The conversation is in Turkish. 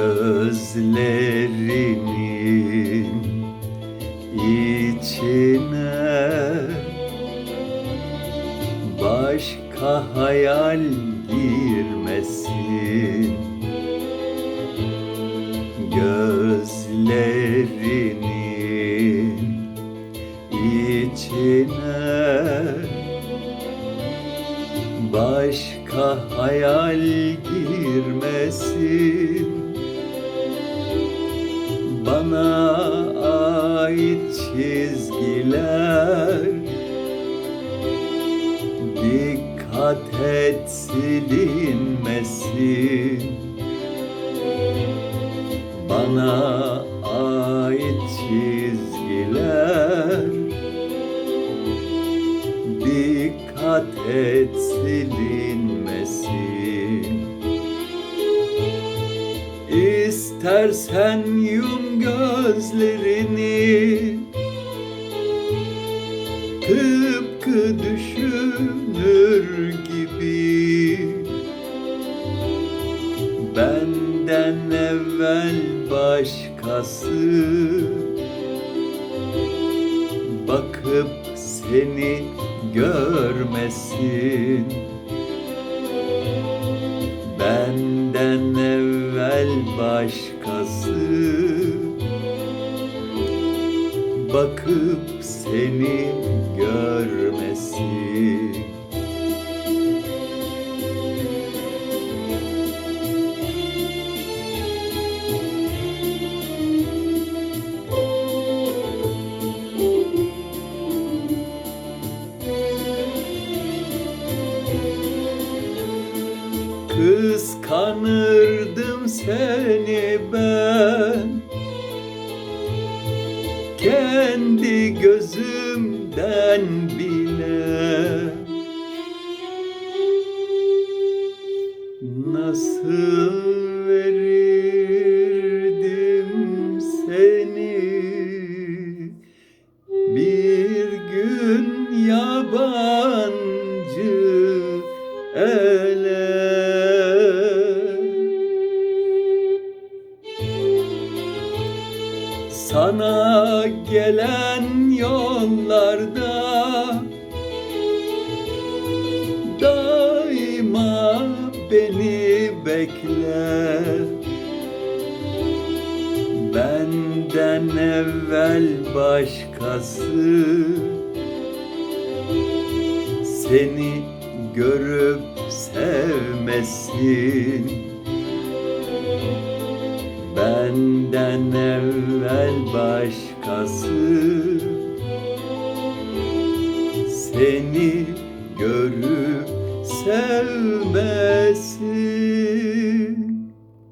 gözlerimin içine başka hayal girmesin. Gözlerinin içine başka hayal girmesin. Bana ait çizgiler Dikkat et silinmesin. Bana ait çizgiler Dikkat et silinmesin. İstersen yum gözlerini. Tıpkı düşünür gibi. Benden evvel başkası. Bakıp seni görmesin. Benden evvel başkası Bakıp seni görmesin. Kıskanırdım seni ben Kendi gözümden bile. Nasıl Sana gelen yollarda Daima beni bekle. Benden evvel başkası Seni görüp sevmesin Benden evvel başkası. Seni görüp sevmesin